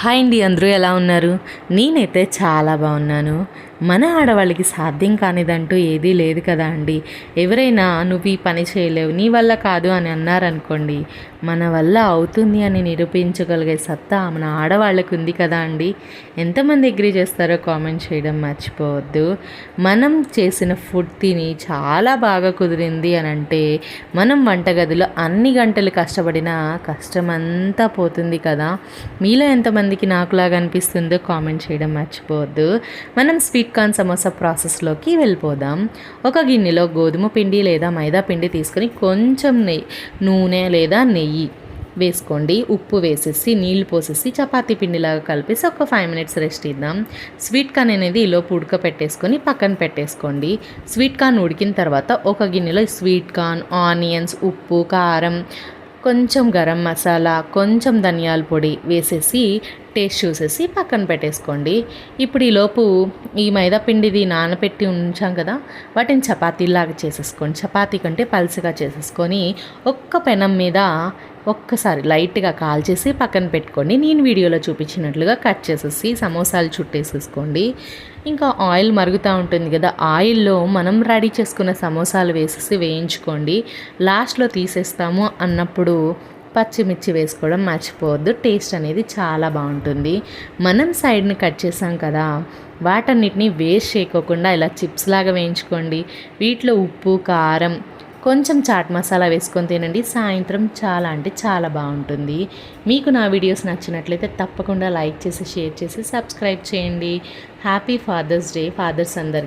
Hi అండి అందరూ ఎలా ఉన్నారు? నేనైతే చాలా బాగున్నాను. మన ఆడవాళ్ళకి సాధ్యం కానిదంటూ ఏదీ లేదు కదా అండి. ఎవరైనా నువ్వు ఈ పని చేయలేవు నీ వల్ల కాదు అని అన్నారనుకోండి మన వల్ల అవుతుంది అని నిరూపించగలిగే సత్తా మన ఆడవాళ్ళకు ఉంది కదా అండి. ఎంతమంది అగ్రి చేస్తారో కామెంట్ చేయడం మర్చిపోవద్దు. మనం చేసిన ఫుడ్ తిని చాలా బాగా కుదిరింది అని అంటే మనం వంటగదిలో అన్ని గంటలు కష్టపడినా కష్టమంతా పోతుంది కదా. మీలో ఎంతమందికి నాకులాగా అనిపిస్తుందో కామెంట్ చేయడం మర్చిపోవద్దు. మనం స్వీట్ కార్న్ సమోసా ప్రాసెస్లోకి వెళ్ళిపోదాం. ఒక గిన్నెలో గోధుమ పిండి లేదా మైదా పిండి తీసుకొని కొంచెం నెయ్యి నూనె లేదా నెయ్యి వేసుకోండి. ఉప్పు వేసేసి నీళ్ళు పోసేసి చపాతీ పిండిలాగా కలిపేసి ఒక ఫైవ్ మినిట్స్ రెస్ట్ ఇద్దాం. స్వీట్ కార్న్ అనేది ఈలోపు ఉడకపెట్టేసుకొని పక్కన పెట్టేసుకోండి. స్వీట్ కార్న్ ఉడికిన తర్వాత ఒక గిన్నెలో స్వీట్ కార్న్ ఆనియన్స్ ఉప్పు కారం కొంచెం గరం మసాలా కొంచెం ధనియాల పొడి వేసేసి టేస్ట్ చూసేసి పక్కన పెట్టేసుకోండి. ఇప్పుడు ఈలోపు ఈ మైదాపిండిది నానబెట్టి ఉంచాం కదా వాటిని చపాతీలాగా చేసేసుకోండి. చపాతీ కంటే పల్చగా చేసేసుకొని ఒక్క పెనం మీద ఒక్కసారి లైట్గా కాల్చేసి పక్కన పెట్టుకోండి. నేను వీడియోలో చూపించినట్లుగా కట్ చేసేసి సమోసాలు చుట్టేసేసుకోండి. ఇంకా ఆయిల్ మరుగుతూ ఉంటుంది కదా ఆయిల్లో మనం రెడీ చేసుకున్న సమోసాలు వేసేసి వేయించుకోండి. లాస్ట్లో తీసేస్తాము అన్నప్పుడు పచ్చిమిర్చి వేసుకోవడం మర్చిపోవద్దు. టేస్ట్ అనేది చాలా బాగుంటుంది. మనం సైడ్ని కట్ చేసాం కదా వాటన్నిటిని వేస్ట్ చేయకోకుండా ఇలా చిప్స్ లాగా వేయించుకోండి. వీటిలో ఉప్పు కారం కొంచెం చాట్ మసాలా వేసుకొని తినండి. సాయంత్రం చాలా అంటే చాలా బాగుంటుంది. మీకు నా వీడియోస్ నచ్చినట్లయితే తప్పకుండా లైక్ చేసి షేర్ చేసి సబ్స్క్రైబ్ చేయండి. Happy fathers day. ఫాదర్స్ అందరికీ.